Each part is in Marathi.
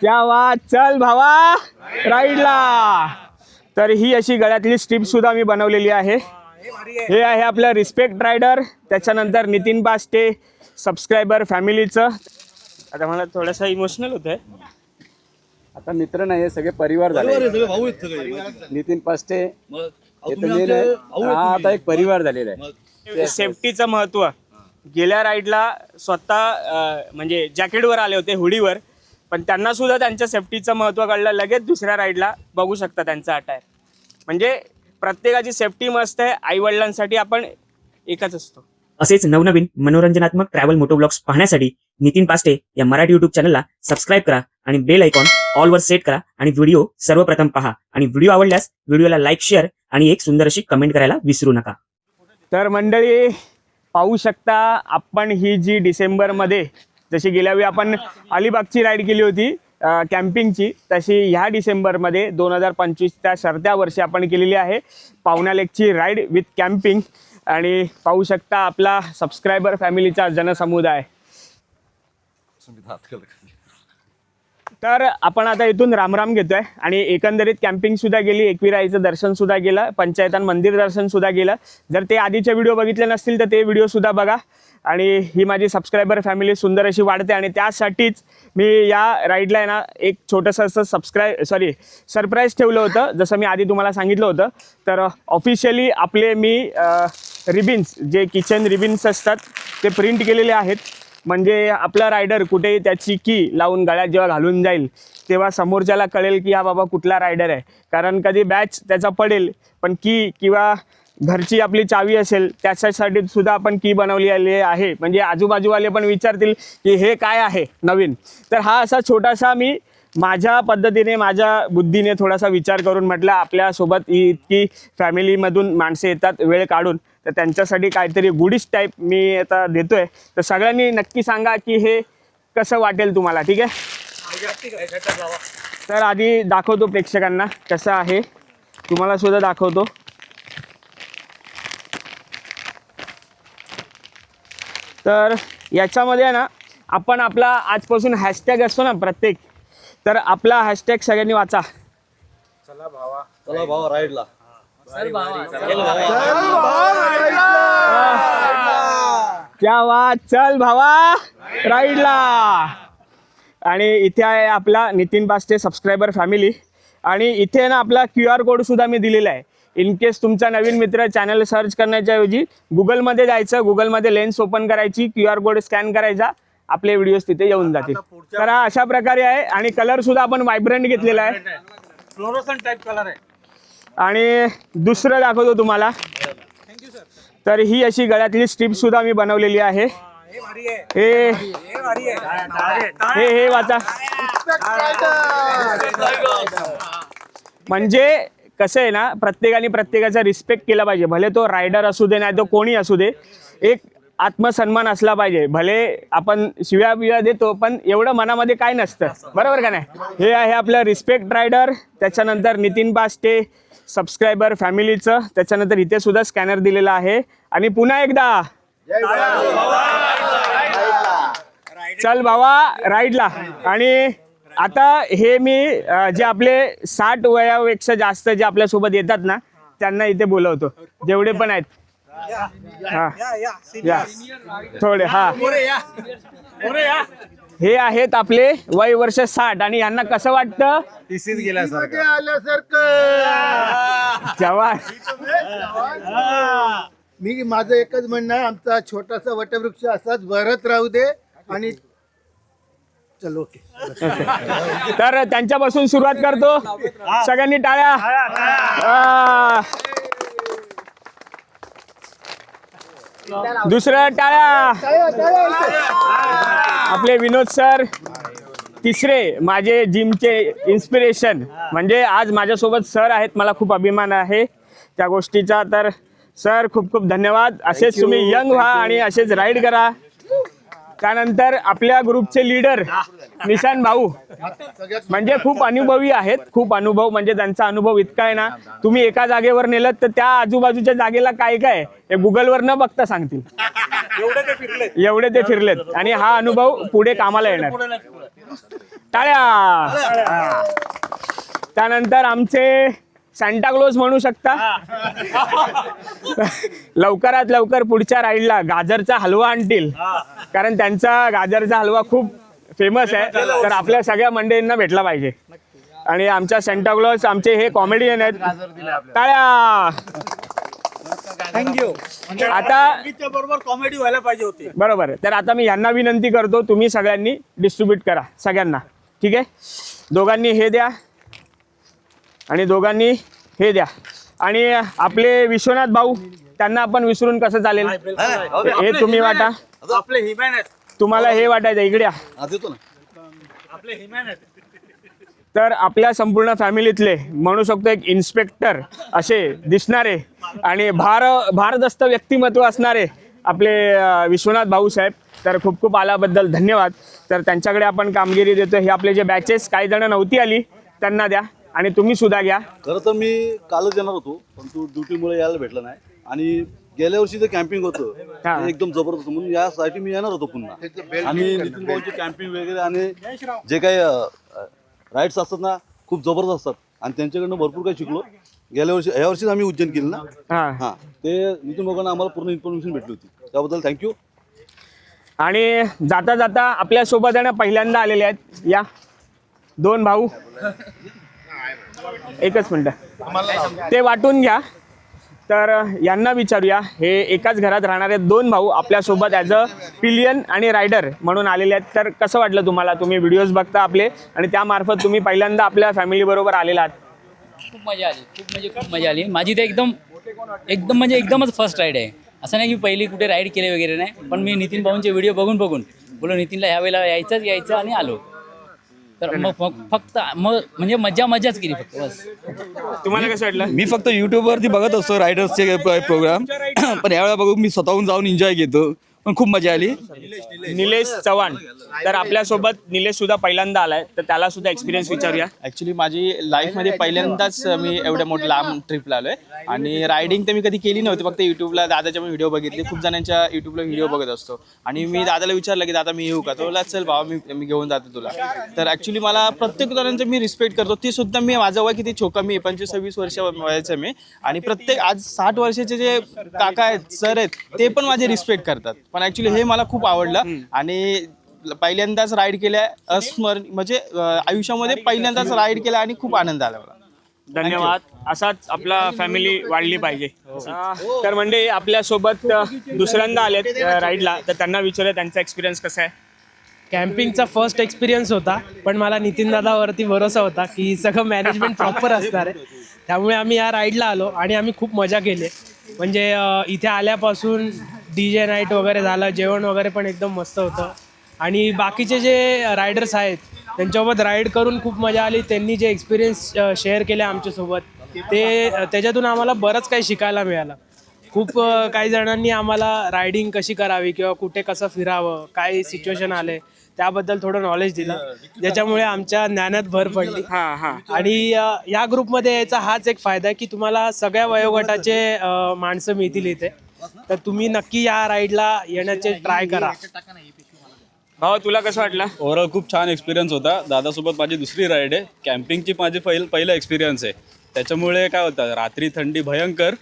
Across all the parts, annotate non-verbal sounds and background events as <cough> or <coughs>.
क्या वा चल भावा राईडला तर ही अशी गळ्यातली स्ट्रीप सुद्धा मी बनवलेली आहे. हे आहे आपलं रिस्पेक्ट रायडर त्याच्यानंतर नितीन बास्टे सबस्क्रायबर फॅमिलीचं आता मला थोडंसं इमोशनल होत आहे आता मित्र नाही हे सगळे परिवार झाले. नितीन पास्टे हे तर आहे. हा आता एक परिवार झालेला आहे. सेफ्टीचं महत्त्व गेल्या राईडला स्वतः अं, म्हणजे जॅकेटवर आले होते हुडीवर पण त्यांना सुद्धा त्यांच्या सेफ्टीचं महत्त्व कळलं. लगेच दुसऱ्या राईडला बघू शकता त्यांचा अटायर म्हणजे प्रत्येकाची सेफ्टी मस्त आहे. आईवडिलांसाठी आपण एकच असतो. असेच नवनवीन मनोरंजनात्मक ट्रॅव्हल मोटोब्लॉग्स पाहण्यासाठी नितीन पास्टे या मराठी युट्यूब चॅनलला सबस्क्राईब करा आणि बेल आयकॉन ऑलवर सेट करा आणि व्हिडिओ सर्वप्रथम पहा. आणि व्हिडिओ आवडल्यास व्हिडिओला लाईक शेअर आणि एक सुंदर अशी कमेंट करायला विसरू नका. तर मंडळी पाहू शकता आपण ही जी डिसेंबरमध्ये जशी गेल्या वेळी आपण अलिबागची राईड केली होती कॅम्पिंगची तशी ह्या डिसेंबरमध्ये दोन हजार पंचवीसच्या सरत्या वर्षी आपण केलेली आहे. पावना लेकची राईड विथ कॅम्पिंग आणि पाहू शकता आपला सबस्क्रायबर फॅमिलीचा जनसमुदाय. तर आपण आता इथून रामराम घेतोय. आणि एकंदरीत कॅम्पिंग सुद्धा गेली एकविराईचं दर्शन सुद्धा गेलं पंचायतान मंदिर दर्शन सुद्धा गेलं. जर ते आधीचे व्हिडिओ बघितले नसतील तर ते व्हिडिओ सुद्धा बघा. आणि ही माझी सबस्क्रायबर फॅमिली सुंदर अशी वाढते आणि त्यासाठीच मी या राईडला आहे ना एक छोटंसं असं सबस्क्राय सॉरी सरप्राईज ठेवलं होतं. जसं मी आधी तुम्हाला सांगितलं होतं. तर ऑफिशियली आपले मी रिबिन्स जे किचन रिबिन्स असतात ते प्रिंट केलेले आहेत. म्हणजे आपला रायडर कुठेही त्याची की लावून गळ्यात जेव्हा घालून जाईल तेव्हा समोरच्याला कळेल की हा बाबा कुठला रायडर आहे. कारण कधी बॅच त्याचा पडेल पण की किंवा घरची आपली चावी असेल त्याच्यासाठी सुद्धा आपण की बनवली आली आहे. म्हणजे आजूबाजूवाले पण विचारतील की हे काय आहे नवीन? तर हा असा छोटासा मी माझ्या पद्धतीने माझ्या बुद्धीने थोडासा विचार करून म्हटलं आपल्यासोबत ही इतकी फॅमिलीमधून माणसं येतात वेळ काढून. तर त्यांच्यासाठी काहीतरी गुडीज टाईप मी आता देतोय. तर सगळ्यांनी नक्की सांगा की हे कसं वाटेल तुम्हाला ठीक आहे? तर आधी दाखवतो प्रेक्षकांना कसं आहे. तुम्हाला सुद्धा दाखवतो. तर याच्यामध्ये आहे ना आपण आपला आजपासून हॅशटॅग असतो ना प्रत्येक तर आपला हॅशटॅग सगळ्यांनी वाचा. चला भावा. राईडला क्या वा चल भावा राईडला. आणि इथे आहे आपला नितीन बास्टे सबस्क्रायबर फॅमिली आणि इथे ना आपला क्यू आर कोड सुद्धा मी दिलेला आहे. इन केस तुमचा नवीन मित्र चॅनल सर्च करण्याच्या ऐवजी गुगलमध्ये जायचं गुगलमध्ये लेन्स ओपन करायची क्यू आर कोड स्कॅन करायचा आपले व्हिडिओज तिथे येऊन जातील. तर हा अशा प्रकारे आहे आणि कलर सुद्धा आपण व्हायब्रंट घेतलेला आहे. फ्लोरोसन टाईप कलर आहे. आणि दुसरं दाखवतो तुम्हाला. तर ही अशी गळ्यातली स्ट्रीप सुद्धा मी बनवलेली आहे. हे हे वाचा. म्हणजे कसं आहे ना प्रत्येकाने प्रत्येकाचा रिस्पेक्ट केला पाहिजे. भले तो रायडर असू दे नाही तो कोणी असू दे एक आत्मसन्मान असला पाहिजे. भले आपण शिव्या बिव्या देतो पण एवढं मनामध्ये काय नसतं. बरोबर का नाही? हे आहे आपलं रिस्पेक्ट रायडर त्याच्यानंतर नितीन बास्टे सबस्क्रायबर फॅमिलीचं त्याच्यानंतर इथे सुद्धा स्कॅनर दिलेला आहे. आणि पुन्हा एकदा. चल भावा राईडला आणि आता हे मी जे आपले साठ वयापेक्षा जास्त जे आपल्यासोबत येतात ना त्यांना इथे बोलवतो. जेवढे पण आहेत. हा. या थोडे हा. हे आहेत आपले वय वर्ष साठ. आणि यांना कसं वाटतं? टीसीत गेल्यासारखं. जवान मी माझं एकच म्हणणं आहे आमचा छोटासा वटवृक्ष असाच भरत राहू दे आणि चल ओके. तर त्यांच्यापासून सुरुवात करतो. सगळ्यांनी टाळ्या आ. दुसरं टाळ्या. आपले विनोद सर तिसरे माझे जिमचे इन्स्पिरेशन म्हणजे आज माझ्यासोबत सर आहेत मला खूप अभिमान आहे त्या गोष्टीचा. तर सर खूप खूप धन्यवाद. असेच तुम्ही यंग व्हा आणि असेच राईड करा. त्यानंतर आपल्या ग्रुपचे लीडर निशान भाऊ. म्हणजे खूप अनुभवी आहेत खूप अनुभव म्हणजे त्यांचा अनुभव इतका आहे ना. तुम्ही एका जागेवर नेलं तर त्या आजूबाजूच्या जागेला काय काय हे गुगलवर न बघता सांगतील. एवढे ते फिरलेत. आणि हा अनुभव पुढे कामाला येणार. टाळ्या. त्यानंतर आमचे सांताक्लोज म्हणू शकता? <laughs> लवकरात लवकर पुढच्या राईडला गाजरचा हलवा आणतील. कारण त्यांचा गाजरचा हलवा खूप फेमस आहे तर आपल्या सगळ्या मंडळींना भेटला पाहिजे. आणि आमच्या सेंटाक्लॉज आमचे हे कॉमेडियन आहेत. टाळ्या! थँक्यू आता बरोबर कॉमेडी व्हायला पाहिजे होती. बरोबर तर आता मी यांना विनंती करतो तुम्ही सगळ्यांनी डिस्ट्रीब्यूट करा सगळ्यांना. ठीक आहे? दोघांनी हे द्या. आणि दोघांनी हे द्या. आणि आपले विश्वनाथ भाऊ त्यांना आपण विसरून कसं चालेल? हे तुम्ही वाटा. आपले हिमॅन तुम्हाला हे वाटायचं इकडे आपले हिमॅन आहेत. तर आपल्या संपूर्ण फॅमिलीतले म्हणू शकतो एक इन्स्पेक्टर असे दिसणारे आणि भार भारदस्त व्यक्तिमत्व असणारे आपले विश्वनाथ भाऊ साहेब तर खूप खूप आल्याबद्दल धन्यवाद. तर त्यांच्याकडे आपण कामगिरी देतो हे आपले जे बॅचेस काही जण नव्हती आली त्यांना द्या. आणि तुम्ही सुद्धा घ्या. खरं तर मी कालच येणार होतो पण तू ड्युटीमुळे यायला भेटला नाही. आणि गेल्या वर्षी जे कॅम्पिंग होतं हा. ते एकदम जबरदस्त. होतं. म्हणून यासाठी मी येणार होतो पुन्हा. आणि नितीन भाऊचे कॅम्पिंग वगैरे आणि जे काही राईड्स असतात ना खूप जबरदस्त असतात. आणि त्यांच्याकडनं भरपूर काही शिकलो. गेल्या वर्षी ह्या वर्षीच आम्ही उज्जैन केलं ना? हां. हां. ते नितीन भाऊंना आम्हाला पूर्ण इन्फॉर्मेशन भेटली होती. त्याबद्दल थँक्यू आणि जाता जाता आपल्यासोबत आहे ना पहिल्यांदा आलेले आहेत. या. दोन भाऊ. एकच मिनटं. ते वाटून घ्या. तर यांना विचारूया. हे एकाच घरात राहणारे दोन भाऊ आपल्यासोबत ॲज अ पिलियन आणि रायडर म्हणून आलेले आहेत. तर कसं वाटलं तुम्हाला? तुम्ही व्हिडिओज बघता आपले आणि त्यामार्फत तुम्ही पहिल्यांदा आपल्या फॅमिलीबरोबर आलेला आहात. खूप मजा आली. खूप म्हणजे खूप मजा आली. माझी तर एकदम एकदम म्हणजे एकदमच फर्स्ट राईड आहे. असं नाही की पहिली कुठे राईड केले वगैरे नाही पण मी नितीन भाऊंचे व्हिडिओ बघून बघून बोलो नितीनला ह्या वेळेला यायचंच यायचं आणि आलो. तर मग फक्त मग म्हणजे मजा मजाच केली फक्त बस. तुम्हाला कसं वाटलं? मी फक्त युट्यूबवरती बघत असतो रायडर्सचे प्रोग्राम <coughs> पण यावेळेला बघून मी स्वतःहून जाऊन एन्जॉय घेतो. पण खूप मजा आली. निलेश चव्हाण. तर आपल्यासोबत निलेश सुद्धा पहिल्यांदा आलाय. तर त्याला सुद्धा एक्सपिरियन्स विचारूया. ॲक्च्युली माझी लाईफमध्ये पहिल्यांदाच मी एवढ्या मोठ्या लांब ट्रिपला आलो आहे आणि रायडिंग तर मी कधी केली नव्हती. फक्त यूट्यूबला दादाच्या व्हिडिओ बघितले. खूप जणांच्या यूट्यूबला व्हिडिओ बघत असतो. आणि मी दादाला विचारलं की दादा मी येऊ का? तो बोलला चल बाबा मी मी घेऊन जातो तुला. तर ॲक्च्युली मला प्रत्येक जणांचं मी रिस्पेक्ट करतो. ते सुद्धा मी माझं वय किती छोका मी पंचवीस सव्वीस वर्ष वयाचं आहे मी. आणि प्रत्येक आज साठ वर्षाचे जे काका आहेत सर आहेत ते पण माझे रिस्पेक्ट करतात. पण ॲक्च्युली हे मला खूप आवडलं. आणि पहिल्यांदाच राईड केल्या अस्मरण म्हणजे आयुष्यामध्ये पहिल्यांदाच राईड केला आणि खूप आनंद आला मला. धन्यवाद. असाच आपला फॅमिली वाढली पाहिजे. अं, तर म्हणजे आपल्यासोबत अं, दुसऱ्यांदा आलेत राईडला तर त्यांना विचारूया त्यांचा एक्सपिरियन्स कसा आहे? कॅम्पिंगचा फर्स्ट एक्सपिरियन्स होता पण मला नितीन दादावरती भरोसा होता की सगळं मॅनेजमेंट प्रॉपर असणार आहे. त्यामुळे आम्ही या राईडला आलो आणि आम्ही खूप मजा केली. म्हणजे इथे आल्यापासून डी जे नाईट वगैरे झालं जेवण वगैरे पण एकदम मस्त होतं. आणि बाकीचे जे रायडर्स आहेत त्यांच्यासोबत राईड करून खूप मजा आली. त्यांनी जे एक्सपिरियन्स शेअर केले आमच्यासोबत ते त्याच्यातून आम्हाला बरंच काही शिकायला मिळालं. खूप काही जणांनी आम्हाला रायडिंग कशी करावी किंवा कुठे कसं फिरावं काय सिच्युएशन आले त्याबद्दल थोडं नॉलेज दिलं. ज्याच्यामुळे आमच्या ज्ञानात भर पडली. हां हां. आणि या ग्रुपमध्ये यायचा हाच एक फायदा आहे की तुम्हाला सगळ्या वयोगटाचे माणसं मिळतील इथे. तर तुम्ही नक्की या राईडला येण्याचे ट्राय करा. भाऊ तुला कसं वाटलं? ओव्हरऑल खूप छान एक्सपिरियन्स होता. दादासोबत माझी दुसरी राईड आहे. कॅम्पिंगची माझी पहिलं पहिला एक्सपिरियन्स आहे. त्याच्यामुळे काय होतं रात्री थंडी भयंकर.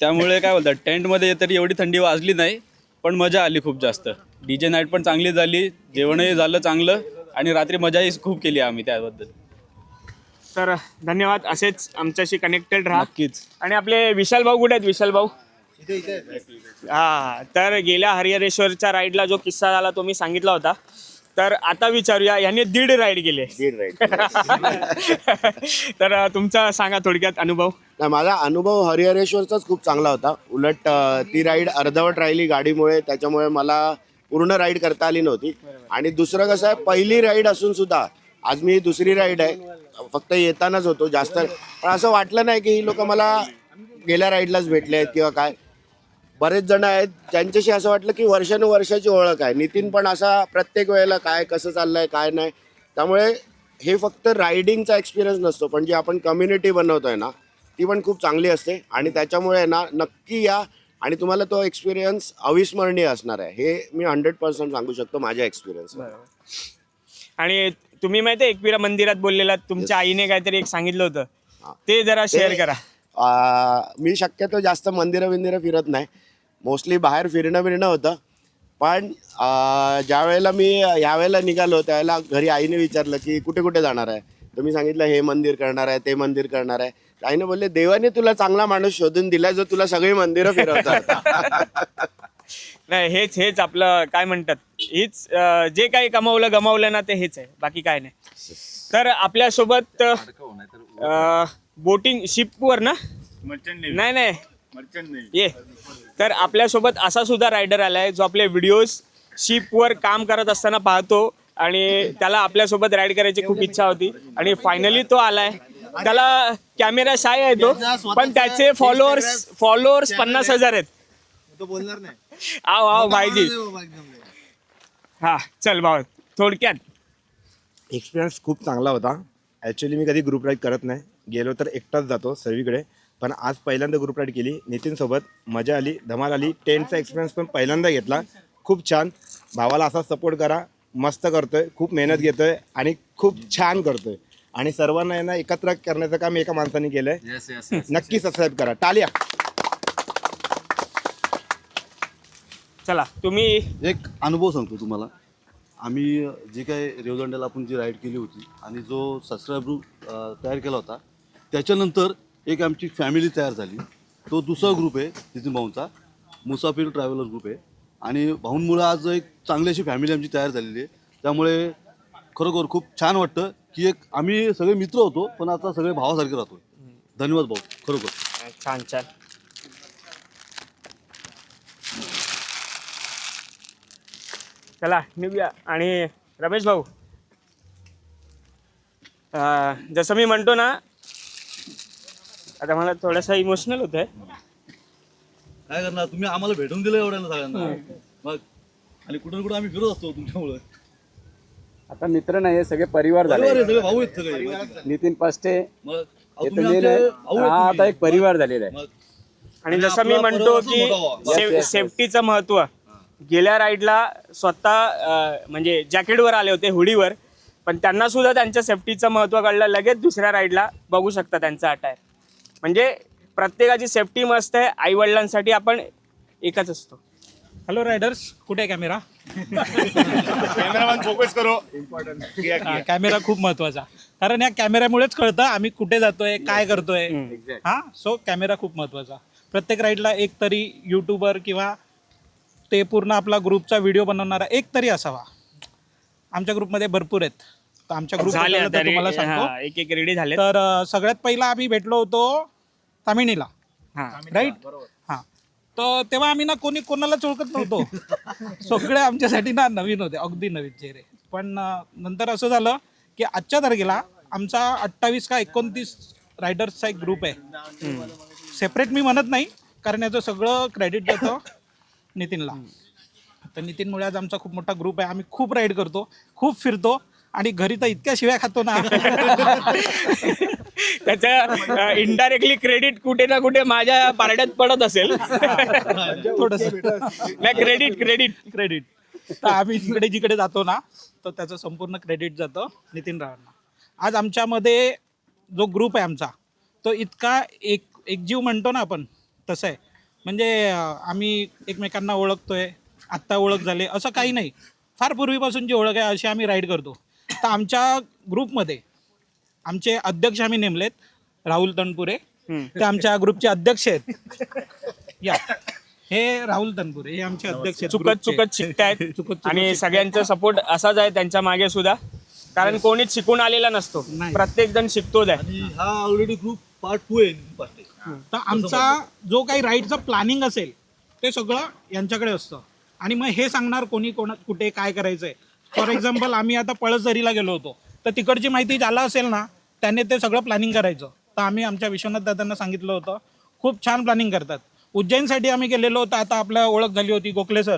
त्यामुळे काय बोलतात टेंटमध्ये तरी एवढी थंडी वाजली नाही पण मजा आली खूप जास्त. डी जे नाईट पण चांगली झाली जेवणही झालं चांगलं आणि रात्री मजाही खूप केली आम्ही त्याबद्दल. तर धन्यवाद असेच आमच्याशी कनेक्टेड राहा. नक्कीच. आणि आपले विशाल भाऊ कुठे आहेत? विशाल भाऊ? हा तर गेल्या हरिहरेश्वरच्या राईडला जो किस्सा झाला तो मी सांगितला होता. तर आता विचारूया यांनी दीड राईड गेले. दीड राईड <laughs> तर तुमचा सांगा थोडक्यात अनुभव. नाही माझा अनुभव हरिहरेश्वरचाच खूप चांगला होता. उलट अ, ती राईड अर्धवट राहिली गाडीमुळे त्याच्यामुळे मला पूर्ण राईड करता आली नव्हती. आणि दुसरं कसं आहे पहिली राईड असून सुद्धा आज मी दुसरी राईड आहे फक्त येतानाच होतो जास्त. पण असं वाटलं नाही की ही लोक मला गेल्या राईडलाच भेटले आहेत किंवा काय. बरेच जण आहेत ज्यांच्याशी असं वाटलं की वर्षानुवर्षाची ओळख आहे. नितीन पण असा प्रत्येक वेळेला काय कसं चाललंय काय नाही. त्यामुळे हे फक्त रायडिंगचा एक्सपिरियन्स नसतो पण जी आपण कम्युनिटी बनवतोय ना ती पण खूप चांगली असते. आणि त्याच्यामुळे ना नक्की या. आणि तुम्हाला तो एक्सपिरियन्स अविस्मरणीय असणार आहे. हे मी हंड्रेड पर्सेंट सांगू शकतो माझ्या एक्सपिरियन्स आणि तुम्ही माहिती आहे एकविरा मंदिरात बोललेला तुमच्या आईने काहीतरी एक सांगितलं होतं. ते जरा शेअर करा. आ, मी शक्यतो जास्त मंदिरं बिंदिरं फिरत नाही. मोस्टली बाहेर फिरणं बिरणं होतं. पण आ, ज्या वेळेला मी यावेळेला निघालो त्यावेळेला घरी आईने विचारलं की कुठे कुठे जाणार आहे? तर मी सांगितलं हे मंदिर करणार आहे ते मंदिर करणार आहे. आईने बोलले देवाने तुला चांगला माणूस शोधून दिला जो तुला सगळी मंदिरं फिरवतात <laughs> नाही हेच हेच आपलं काय म्हणतात हीच अं, जे काही कमावलं गमावलं ना ते हेच आहे बाकी काय नाही. तर आपल्यासोबत बोटिंग शिपवर ना? नाही नाही. ये. तर आपल्यासोबत असा सुद्धा रायडर आलाय जो आपले व्हिडिओज शिपवर काम करत असताना पाहतो आणि त्याला आपल्यासोबत राईड करायची खूप इच्छा होती. आणि फायनली तो आलाय. त्याला कॅमेरा शाय आहे तो पण त्याचे फॉलोअर्स फॉलोअर्स पन्नास हजार आहेत. तो बोलणार नाही. आव आव भाईजी. हा चल भाऊ थोडक्यात. एक्सपिरियन्स खूप चांगला होता. ॲक्च्युली मी कधी ग्रुप राईड करत नाही. गेलो तर एकटाच जातो सर्वीकडे. पण आज पहिल्यांदा ग्रुप राईड केली. नितीनसोबत मजा आली धमाल आली. टेंटचा एक्सपिरियन्स पण पहिल्यांदा घेतला. खूप छान. भावाला असा सपोर्ट करा. मस्त करतोय. खूप मेहनत घेतोय आणि खूप छान करतोय. आणि सर्वांना यांना एकत्र करण्याचं काम एका माणसाने केलंय. नक्की सबस्क्राईब करा. टाल्या. चला तुम्ही एक अनुभव सांगतो तुम्हाला. आम्ही जे काय रेवदंड्याला आपण जी राईड केली होती आणि जो सबस्क्राईब ग्रुप तयार केला होता त्याच्यानंतर एक आमची फॅमिली तयार झाली. तो दुसरा ग्रुप आहे नितीन भाऊंचा. मुसाफिर ट्रॅव्हलर ग्रुप आहे. आणि भाऊंमुळं आज एक चांगली अशी फॅमिली आमची तयार झालेली आहे. त्यामुळे खरोखर खूप छान वाटतं की एक आम्ही सगळे मित्र होतो पण आता सगळे भावासारखे राहतो धन्यवाद भाऊ खरोखर. छान छान. चला निघूया. आणि रमेश भाऊ अं, जसं मी म्हणतो ना आता मला थोडासा इमोशनल होत आहे काय करणार? तुम्ही आम्हाला भेटून दिलं एवढ्याला सगळ्यांना. मग आणि कुठून कुठं आम्ही फिरत असतो तुमच्यामुळे. आता मित्र नाही हे सगळे परिवार आहे, झाले सगळे भाऊ आहेत सगळे. नितीन पास्टे मग अहो, हे तुम्ही तर मेन आहे. आमचे भाऊ आहेत हा तुम्ही. आता एक परिवार झालेला आहे. मग. आणि जसं मी आपला म्हणतो की मोठा व्हावा. Yes, yes, yes. सेफ्टीचं महत्त्व गेल्या राईडला स्वतः अं, म्हणजे जॅकेटवर आले होते हुडीवर. पण त्यांना सुद्धा त्यांच्या सेफ्टीचं महत्त्व कळलं. लगेच दुसऱ्या राईडला बघू शकता त्यांचा अटायर म्हणजे प्रत्येकाची सेफ्टी मस्त आहे. आई वडिलांसाठी आपण एकच असतो. हॅलो रायडर्स कुठे आहे कॅमेरा कॅमेरा खूप महत्त्वाचा. कारण या कॅमेऱ्यामुळेच कळतं आम्ही कुठे जातोय काय करतोय. हा सो कॅमेरा खूप महत्त्वाचा. प्रत्येक राईडला एक तरी युट्यूबर किंवा ते पूर्ण आपला ग्रुपचा व्हिडिओ बनवणारा एक तरी असावा. आमच्या ग्रुपमध्ये भरपूर आहेत. तर आमच्या ग्रुप आता तुम्हाला सांगतो. हा, एक एक रेडी झाले तर अं, सगळ्यात पहिला आम्ही भेटलो होतो तामिनीला. हा. राईट हा. तर तेव्हा आम्ही ना कोणी कोणालाच ओळखत नव्हतो. <laughs> सगळे आमच्यासाठी ना नवीन होते अगदी नवीन चेहरे. पण अं, नंतर असं झालं की आजच्या तारखेला आमचा अठ्ठावीस का एकोणतीस रायडर्सचा एक ग्रुप आहे. सेपरेट मी म्हणत नाही कारण याचं सगळं क्रेडिट जातं नितीनला. तर नितीनमुळे आज आमचा खूप मोठा ग्रुप आहे. आम्ही खूप राईड करतो खूप फिरतो. आणि घरी तर इतक्या शिव्या खातो ना. त्याचं इनडायरेक्टली क्रेडिट कुठे ना कुठे माझ्या पारड्यात पडत असेल. <laughs> थोडस. नाही क्रेडिट क्रेडिट क्रेडिट तर आम्ही जिकडे जिकडे जातो ना तर त्याचं संपूर्ण क्रेडिट जातं नितीन रावांना. आज आमच्यामध्ये जो ग्रुप आहे आमचा तो इतका एक एकजीव म्हणतो ना आपण तसं आहे. म्हणजे आम्ही एकमेकांना ओळखतोय आत्ता ओळख झाले असं काही नाही. फार पूर्वीपासून जी ओळख आहे अशी आम्ही राईड करतो. तर आमच्या ग्रुपमध्ये आमचे अध्यक्ष आम्ही नेमलेत राहुल तणपुरे ते आमच्या ग्रुपचे अध्यक्ष आहेत. या. हे राहुल तनपुरे हे आमचे अध्यक्ष आहेत चुकत ग्रुपचे. चुकत शिकतायत. <laughs> चुकत चुकत आणि. सगळ्यांचा सपोर्ट असाच आहे त्यांच्या मागे सुद्धा. कारण कोणीच शिकून आलेला नसतो. नाही. प्रत्येक जण शिकतोच आहे. आणि हा ऑलरेडी ग्रुप पार्ट टू आहे पार्ट तर आमचा जो काही राईडचं प्लॅनिंग असेल ते सगळं यांच्याकडे असतं. आणि मग हे सांगणार कोणी कोणा कुठे काय करायचंय. फॉर एक्झाम्पल आम्ही आता पळसझरीला गेलो होतो. तर तिकडची माहिती ज्याला असेल ना त्याने ते सगळं प्लॅनिंग करायचं. तर आम्ही आमच्या विश्वनाथ दादांना सांगितलं होतं खूप छान प्लॅनिंग करतात. उज्जैनसाठी आम्ही गेलेलो होतो आता आपल्या ओळख झाली होती गोखले सर.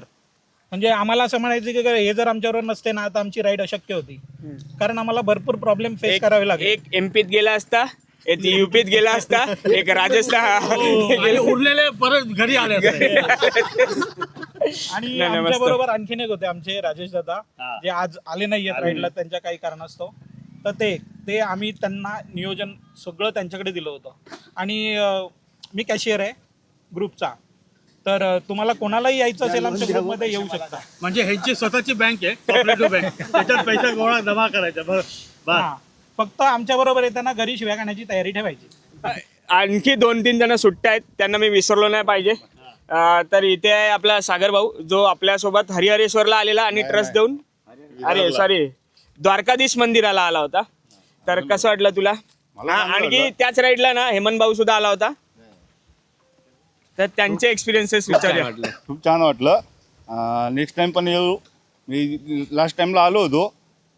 म्हणजे आम्हाला असं म्हणायचं की हे जर आमच्याबरोबर नसते ना आता आमची राईड अशक्य होती. कारण आम्हाला भरपूर प्रॉब्लेम फेस करावे लागले. एक एमपीत गेला असता एक युपीत गेला असता एक राजस्थान गेला उरलेले परत घरी आले. <laughs> आणि नाही, नाही, मस्त. आमच्या बरोबर आणखीन एक होते आमचे राजेश दादा जे आज आले नाही आहेत राईडला त्यांच्या काही कारणास्तव. तर ते ते आम्ही त्यांना नियोजन सगळं त्यांच्याकडे दिलं होतं. आणि अं, मी कॅशियर आहे ग्रुपचा. तर अं, तुम्हाला कोणालाही यायचं असेल आमच्या ग्रुपमध्ये येऊ शकता. म्हणजे ह्यांची स्वतःची बँक आहे कॉपरेटिव्ह बँक त्याच्यात पैसा गोळा जमा करायचा बस हा. फक्त आमच्या बरोबर येताना घरी शिव्या खाण्याची तयारी ठेवायची. आणखी दोन तीन जण सुट्टे आहेत त्यांना मी विसरलो नाही पाहिजे. तर इथे आहे आपला सागर भाऊ जो आपल्यासोबत हरिहरेश्वरला आलेला आणि ट्रस्ट देऊन अरे सॉरी द्वारकाधीश मंदिराला आला होता. तर कसं वाटलं तुला? हा, आणखी त्याच राईडला ना हेमंत भाऊ सुद्धा आला होता. तर त्यांचे एक्सपिरियन्सेस विचारूया. खूप छान वाटलं. नेक्स्ट टाइम पण येऊ. मी लास्ट टाइमला आलो होतो.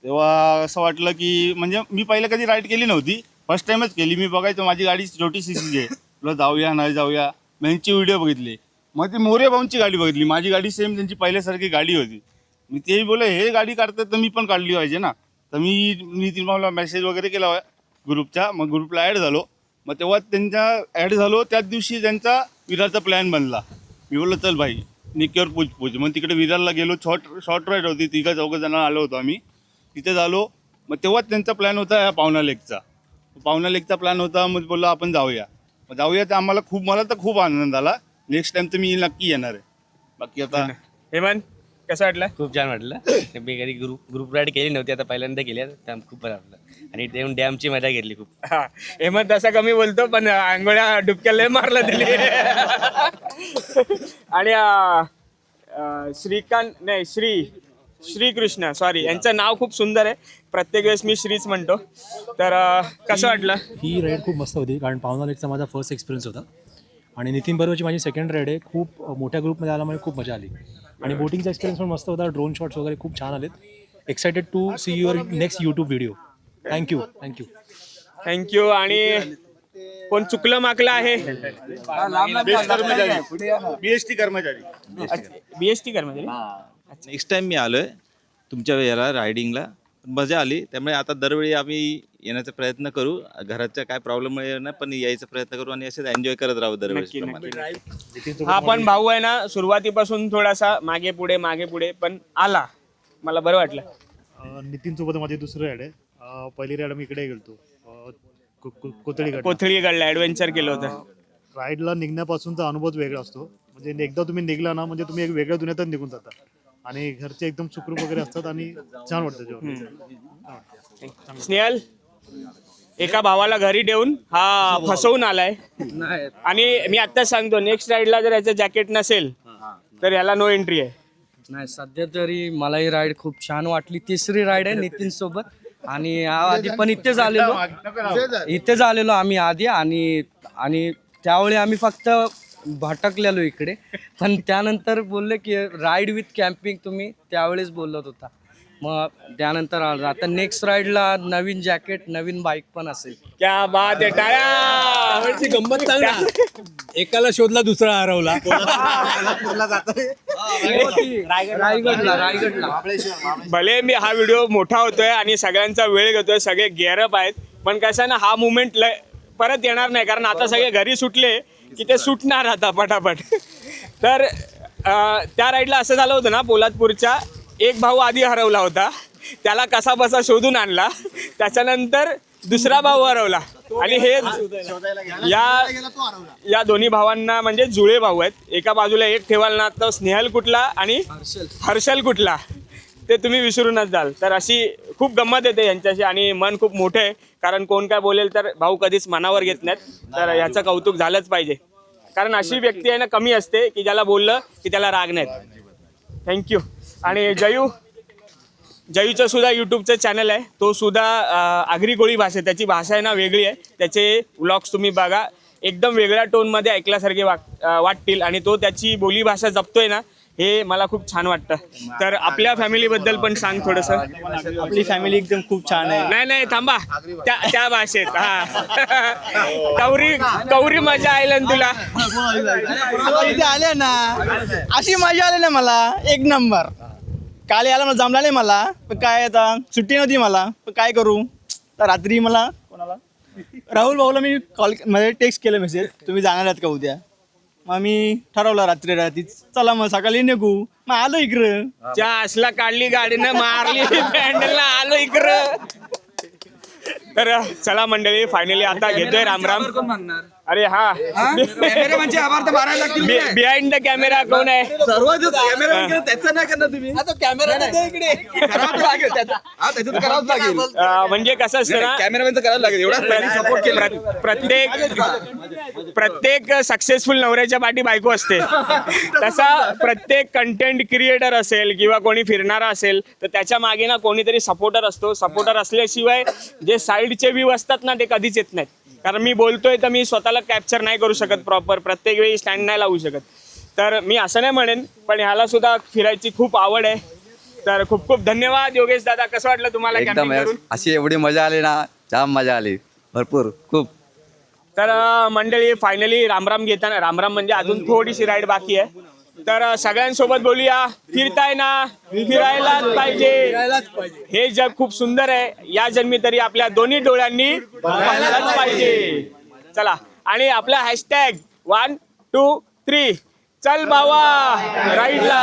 तेव्हा असं वाटलं की म्हणजे मी पहिलं कधी राईड केली नव्हती. फर्स्ट टाइमच केली. मी बघायचो माझी गाडी छोटी सी आहे. तुला जाऊया नाही जाऊया. मग यांची व्हिडिओ बघितली. मग ती मोरे भाऊंची गाडी बघितली. माझी गाडी सेम त्यांची पहिल्यासारखी गाडी होती. मी तेही बोले हे गाडी काढतात तर मी पण काढली पाहिजे ना. तर मी नितीन भाऊला मेसेज वगैरे केला ग्रुपच्या मग ग्रुपला ॲड झालो. मग तेव्हा त्यांच्या ॲड झालो. त्याच दिवशी त्यांचा विरारचा प्लॅन बनला. मी बोललो चल भाई निक्कीवर पूज पूज. मग तिकडे विरारला गेलो. शॉर्ट शॉर्ट राईड होती. तिघं चौघं जण आलो होतो आम्ही. तिथे झालो. मग तेव्हाच त्यांचा प्लॅन होता या पावना लेकचा. पावना लेकचा प्लॅन होता. मग बोललो आपण जाऊया. मग जाऊया तर आम्हाला खूप मला तर खूप आनंद आला. नेक्स्ट टाइम तर मी नक्की येणार आहे. बाकी आता हेमंत कसं वाटलं? खूप छान वाटलं. मी कधी ग्रुप ग्रुप राईड केली नव्हती आता पहिल्यांदा केली त्या खूप बरं वाटलं. आणि ते डॅमची मजा घेतली खूप. हा हेमंत असा कमी बोलतो पण आंघोळ्या डुबक्या लय मारला दिली आणि अं, अं, श्रीकांत नाही श्री श्रीकृष्ण सॉरी यांचं नाव खूप सुंदर आहे. प्रत्येक वेळेस मी श्रीच म्हणतो. तर अं, कसं वाटलं? ही राईड खूप मस्त होती कारण पावना लेकचा माझा फर्स्ट एक्सपिरियन्स होता. आणि नितीन बरोबरची माझी सेकंड राईड आहे. खूप मोठ्या ग्रुपमध्ये आल्यामुळे खूप मजा आली. आणि बोटिंगचा एक्सपिरियन्स पण मस्त होता. ड्रोन शॉट्स वगैरे खूप छान आलेत. Excited to see your next YouTube video thank you thank you thank you आणि कोण चुकलं माकलं आहे? बीएसटी कर्मचारी. बीएसटी कर्मचारी? नेक्स्ट टाइम मी आलोय तुमच्या याला रायडिंगला मजा आली. त्यामुळे आता दरवेळी आम्ही येण्याचा प्रयत्न करू. घराच्या काय प्रॉब्लेम नाही पण यायचा प्रयत्न करू आणि असेच एन्जॉय करत राहू दरवेळी हा पण भाऊ आहे ना सुरुवातीपासून थोडासा मागे पुढे मागे पुढे पण आला. मला बरं वाटलं. नितीन सोबत माझी दुसरी राईड आहे. अं, पहिली राईड मी इकडे गेलतो. अं, को- को- कोथळी गडला. ऍडव्हेंचर केलं होतं. राईडला निघण्यापासूनचा अनुभव वेगळा असतो. म्हणजे एकदा तुम्ही निघला ना म्हणजे तुम्ही एक वेगळ्या दुनियातच निघून जाता. आणि घरचे एकदम सुखरूप वगैरे असतात आणि छान वाटतं जेव्हा स्नेहल एका भावाला घरी ठेवून हा फसवून आलाय. आणि मी आत्ताच सांगतो नेक्स्ट राईडला जर याचं जॅकेट नसेल तर याला नो एंट्री आहे. नाही सध्या तरी मला ही राईड खूप छान वाटली. तिसरी राईड आहे नितीन सोबत. आणि आधी पण इथेच आलेलो. इथेच आलेलो आम्ही आधी. आणि आणि त्यावेळी आम्ही फक्त भटकलेलो इकडे. पण त्यानंतर बोलले की राईड विथ कॅम्पिंग तुम्ही त्यावेळेस बोलत होता. मग त्यानंतर आलो. आता नेक्स्ट राईडला नवीन जॅकेट नवीन बाईक पण असेल. क्या बात आहे टाळ्या! गंमत सांग ना. एकाला शोधला दुसरा हरवला. रायगडला रायगडला. भले मी हा व्हिडिओ मोठा होतोय आणि सगळ्यांचा वेळ घेतोय सगळे गेअरअप आहेत पण कसं आहे ना हा मुवमेंट परत येणार नाही कारण आता सगळे घरी सुटले. की ते सुटणार आता पटापट. तर त्या राईडला असं झालं होतं ना पोलादपूरच्या एक भाऊ आधी हरवला होता. त्याला कसा बसा शोधून आणला. त्याच्यानंतर दुसरा भाऊ हरवला. आणि हे या या दोन्ही भावांना म्हणजे जुळे भाऊ आहेत. एका बाजूला एक ठेवाल ना तर स्नेहल कुठला आणि हर्षल कुठला? ते तुम्ही विसरूनच जाल. तर अशी खूप गंमत येते यांच्याशी आणि मन खूप मोठं आहे. कारण कोण काय बोलेल तर भाऊ कधीच मनावर घेत नाहीत. तर ह्याचं कौतुक झालंच पाहिजे. कारण अशी व्यक्ती आहे ना कमी असते की ज्याला बोललं की त्याला राग नाहीत. थँक्यू आणि जयू जयूचं सुद्धा यूट्यूबचं चॅनल आहे. तो सुद्धा आगरी कोळी भाषा त्याची भाषा आहे ना वेगळी आहे. त्याचे व्लॉग्स तुम्ही बघा. एकदम वेगळ्या टोनमध्ये ऐकल्यासारखे वाट वाटतील. आणि तो त्याची बोलीभाषा जपतोय ना हे मला खूप छान वाटतं. तर आपल्या फॅमिलीबद्दल पण सांग थोडंसं. आपली फॅमिली एकदम खूप छान आहे. नाही नाही थांबा. त्या त्या भाषेत हा. कौरी कौरी मजा आयला ना तुला? इथे आले ना. अशी मजा आली ना मला. एक नंबर. काल यायला मला जमला नाही मला. पण काय आता? सुट्टी नव्हती मला. पण काय करू? तर रात्री मला कोणाला राहुल भाऊला मी कॉल म्हणजे टेक्स्ट केलं मेसेज तुम्ही जाणार आहात का उद्या? आम्ही ठरवलं रात्री रात्री. चला मग सकाळी निघू. मग आलो इकडं. च्या असला काढली गाडीनं मारली पॅन्डलला आलो इकडं. तर चला मंडळी फायनली आता घेतोय रामराम. अरे हा. बिहाइंड द कॅमेरा कोण आहे? त्याचं नाही करणार तुम्ही. कॅमेरा इकडे करावंच लागेल त्याचा. हा त्याचं करावंच लागेल. अं, म्हणजे कसं असतं ना कॅमेरामॅनचं करावं लागेल. एवढा सपोर्ट केला. प्र- प्रत्येक प्रत्येक सक्सेसफुल नवऱ्याच्या पाठी बायको असते. तसा प्रत्येक कंटेंट क्रिएटर असेल किंवा कोणी फिरणारा असेल तर त्याच्यामागे ना कोणीतरी सपोर्टर असतो. सपोर्टर असल्याशिवाय जे साईडचे व्ह्यू असतात ना ते कधीच येत नाहीत. कारण मी बोलतोय तर मी स्वतःला कॅप्चर नाही करू शकत प्रॉपर प्रत्येक वेळी स्टँड नाही लावू शकत. तर मी असं नाही म्हणेन पण ह्याला सुद्धा फिरायची खूप आवड आहे. तर खूप खूप धन्यवाद योगेश दादा. कसं वाटलं तुम्हाला एकदम camping यार, करून? अशी एवढी मजा आली ना जाम मजा आली. भरपूर खूप. तर अं, मंडळी फायनली रामराम घेताना रामराम म्हणजे अजून थोडीशी राईड बाकी आहे. तर सगळ्यांसोबत बोलूया. फिरताय ना? फिरायलाच पाहिजे. हे जग खूप सुंदर आहे. या जन्मी तरी आपल्या दोन्ही डोळ्यांनी पाहायलाच पाहिजे. चला. आणि आपला हॅशटॅग वन टू थ्री चल बावा. राईडला